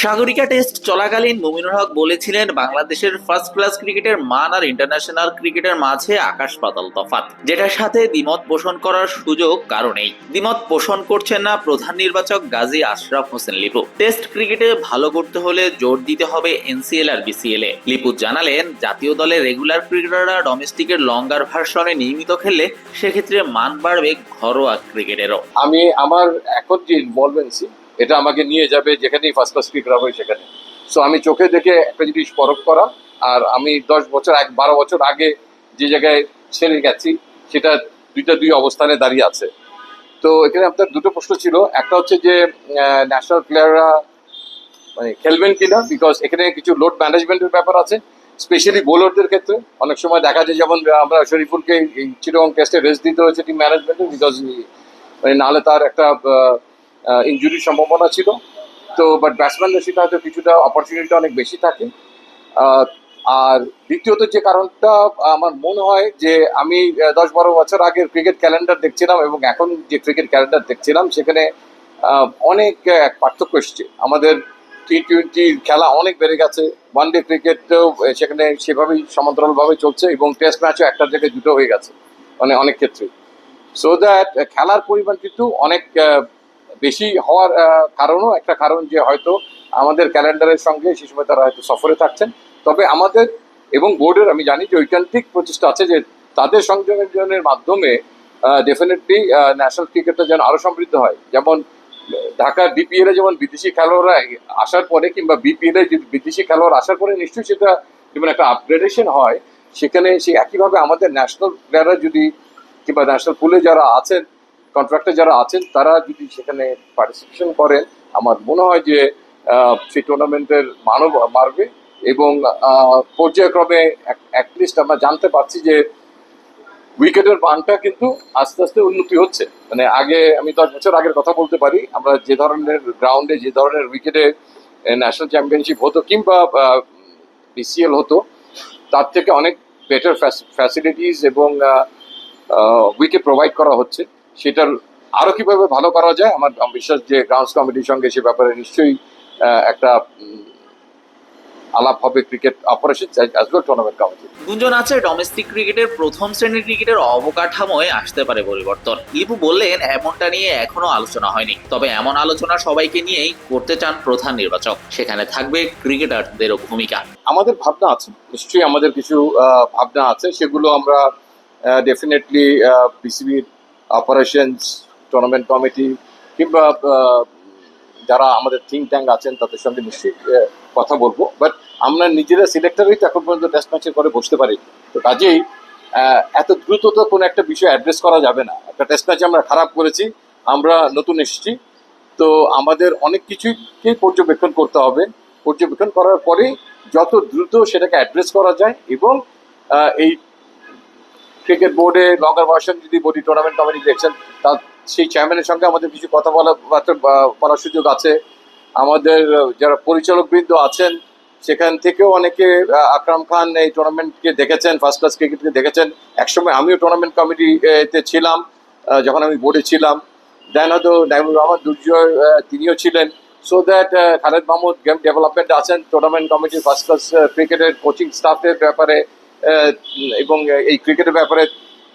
Sagarika test চলাকালীন মুমিনুল হক বলেছিলেন, বাংলাদেশের ফার্স্ট ক্লাস ক্রিকেটের মান আর ইন্টারন্যাশনাল ক্রিকেটের মাঝে আকাশ পাতাল তফাৎ, যেটার সাথে দ্বিমত পোষণ করার সুযোগ কারণেই। দ্বিমত পোষণ করছেন না প্রধান নির্বাচক গাজী আশরাফ হোসেন লিপু। টেস্ট ক্রিকেটে ভালো করতে হলে জোর দিতে হবে এনসিএল আর বিসিএল এ। লিপু জানালেন, জাতীয় দলের রেগুলার ক্রিকেটাররা ডোমেস্টিকের লঙ্গার ভার্সনে নিয়মিত খেললে সেক্ষেত্রে মান বাড়বে ঘরোয়া ক্রিকেটেরও। আমি আমার এখন যে এটা আমাকে নিয়ে যাবে, যেখানেই ফার্স্ট ক্লাস ক্রিকেট হবে সেখানে। সো আমি চোখে দেখে একটা জিনিস পরখ করা, আর আমি দশ বছর এক বারো বছর আগে যে জায়গায় ছেড়ে গেছি, সেটা দুইটা দুই অবস্থানে দাঁড়িয়ে আছে। তো, এখানে আপনার দুটো প্রশ্ন ছিল। একটা হচ্ছে যে ন্যাশনাল প্লেয়াররা মানে খেলবেন কিনা? বিকজ এখানে কিছু লোড ম্যানেজমেন্টের ব্যাপার আছে স্পেশালি বোলারদের ক্ষেত্রে। অনেক সময় দেখা যায়, যেমন আমরা শরীফুলকে চিরং টেস্টে রেস্ট দিতে হয়েছে টিম ম্যানেজমেন্টে বিকজ মানে নাহলে তার একটা ইঞ্জুরির সম্ভাবনা ছিল। তো বাট ব্যাটসম্যানদের সেটা হয়তো কিছুটা অপরচুনিটি অনেক বেশি থাকে। আর দ্বিতীয়ত যে কারণটা, আমার মনে হয় যে আমি দশ বারো বছর আগের ক্রিকেট ক্যালেন্ডার দেখছিলাম এবং এখন যে ক্রিকেট ক্যালেন্ডার দেখছিলাম, সেখানে অনেক এক পার্থক্য এসছে। আমাদের টি টোয়েন্টি খেলা অনেক বেড়ে গেছে। ওয়ান ডে ক্রিকেটও সেখানে সেভাবেই সমান্তরালভাবে চলছে এবং টেস্ট ম্যাচও একটার জায়গায় দুটো হয়ে গেছে। মানে অনেক ক্ষেত্রে সো দ্যাট খেলার পরিমাণ কিন্তু অনেক বেশি হওয়ার কারণও একটা কারণ যে হয়তো আমাদের ক্যালেন্ডারের সঙ্গে সে সময় তারা হয়তো সফরে থাকছেন। তবে আমাদের এবং বোর্ডের, আমি জানি যে ঐকান্তিক প্রচেষ্টা আছে যে তাদের সংযোজনের মাধ্যমে ডেফিনেটলি ন্যাশনাল ক্রিকেটটা যেন আরও সমৃদ্ধ হয়। যেমন ঢাকার বিপিএলে যেমন বিদেশি খেলোয়াড়রা আসার পরে কিংবা বিপিএলে যদি বিদেশি খেলোয়াড় আসার পরে নিশ্চয়ই সেটা যেমন একটা আপগ্রেডেশন হয়, সেখানে সেই একইভাবে আমাদের ন্যাশনাল প্লেয়াররা যদি কিংবা ন্যাশনাল পুলে যারা আছেন কন্ট্রাক্টে যারা আছেন, তারা যদি সেখানে পার্টিসিপেশন করেন, আমার মনে হয় যে সেই টুর্নামেন্টের মানও বাড়বে এবং পর্যায়ক্রমে অ্যাটলিস্ট আমরা জানতে পারছি যে, উইকেটের মানটা কিন্তু আস্তে আস্তে উন্নতি হচ্ছে। মানে আগে, আমি দশ বছর আগের কথা বলতে পারি, আমরা যে ধরনের গ্রাউন্ডে যে ধরনের উইকেটে ন্যাশনাল চ্যাম্পিয়নশিপ হতো কিংবা বিসিএল হতো, তার থেকে অনেক বেটার ফ্যাসিলিটিস এবং উইকেট প্রোভাইড করা হচ্ছে। সেটার আরও কীভাবে ভালো করা যায় আমার বিশ্বাস যে গ্রাউন্ডস কমিটির সঙ্গে সে ব্যাপারে নিশ্চয়ই একটা আলাপ হবে cricket operation as well tournament committee গুঞ্জন আছে ডোমেস্টিক ক্রিকেটের প্রথম শ্রেণির ক্রিকেটের অবকাঠামোয় আসতে পারে পরিবর্তন। লিপু বললেন এমনটা নিয়ে এখনও আলোচনা হয়নি। তবে এমন আলোচনা সবাইকে নিয়েই করতে চান প্রধান নির্বাচক। সেখানে থাকবে ক্রিকেটারদেরও ভূমিকা। আমাদের ভাবনা আছে নিশ্চয়ই আমাদের কিছু ভাবনা আছে। সেগুলো আমরা ডেফিনেটলি বিসিবির অপারেশনস টুর্নামেন্ট কমিটি কিংবা যারা আমাদের থিঙ্ক ট্যাঙ্ক আছেন, তাদের সঙ্গে নিশ্চয়ই কথা বলব। বাট আমরা নিজেরা সিলেক্টরই এখন পর্যন্ত টেস্ট ম্যাচের পরে বসতে পারি তো কাজেই এত দ্রুত তো কোনো একটা বিষয় অ্যাড্রেস করা যাবে না। একটা টেস্ট ম্যাচে আমরা খারাপ করেছি, আমরা নতুন এসেছি। তো আমাদের অনেক কিছুকেই পর্যবেক্ষণ করতে হবে। পর্যবেক্ষণ করার পরে যত দ্রুত সেটাকে অ্যাড্রেস করা যায় এবং এই ক্রিকেট বোর্ডে লঙ্গার ভার্সন যদি বলি টুর্নামেন্ট কমিটি দেখছেন তার সেই চেয়ারম্যানের সঙ্গে আমাদের কিছু কথা বলা বলার সুযোগ আছে। আমাদের, যারা পরিচালক বৃন্দ আছেন, সেখান থেকেও অনেকে আকরাম খান এই টুর্নামেন্টকে দেখেছেন ফার্স্ট ক্লাস ক্রিকেটকে দেখেছেন। একসময় আমিও টুর্নামেন্ট কমিটিতে ছিলাম যখন আমি বোর্ডে ছিলাম। দেন হয়তো নাইমুর রহমান দুর্জয় তিনিও ছিলেন। So that Khaled Mahmud game development আছেন টুর্নামেন্ট কমিটির ফার্স্ট ক্লাস ক্রিকেটের কোচিং স্টাফের ব্যাপারে এবং এই ক্রিকেটের ব্যাপারে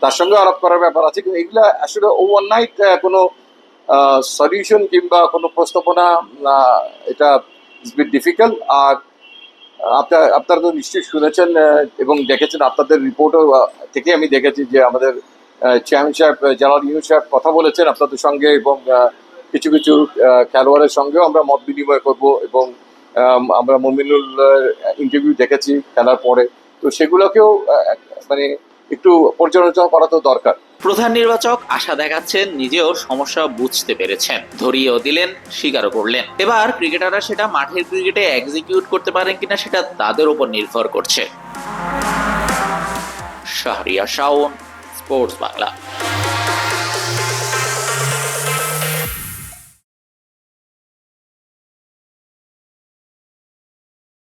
তার সঙ্গে আলাপ করার ব্যাপার আছে, কিন্তু এগুলা আসলে ওভারনাইট কোনো সলিউশন কিংবা কোনো প্রস্তাবনা এটা ডিফিকাল্ট আর আপনার আপনারা তো নিশ্চয়ই শুনেছেন এবং দেখেছেন, আপনাদের রিপোর্টও থেকে আমি দেখেছি যে আমাদের চেয়ারম্যান সাহেব জালাল ইউনুস সাহেব কথা বলেছেন আপনাদের সঙ্গে এবং কিছু কিছু খেলোয়াড়ের সঙ্গেও আমরা মত বিনিময় করব এবং আমরা মমিনুল ইন্টারভিউ দেখেছি খেলার পরে। তো সেগুলোকেও মানে একটু পর্যালোচনা করা তো দরকার। প্রধান নির্বাচক আশা দেখাচ্ছেন নিজেও সমস্যা বুঝতে পেরেছেন। ধরিয়েও দিলেন, স্বীকারও করলেন। এবার ক্রিকেটাররা সেটা মাঠের ক্রিকেটে এক্সিকিউট করতে পারেন কিনা সেটা তাদের উপর নির্ভর করছে। শাহরিয়া শাওন স্পোর্টস বাংলা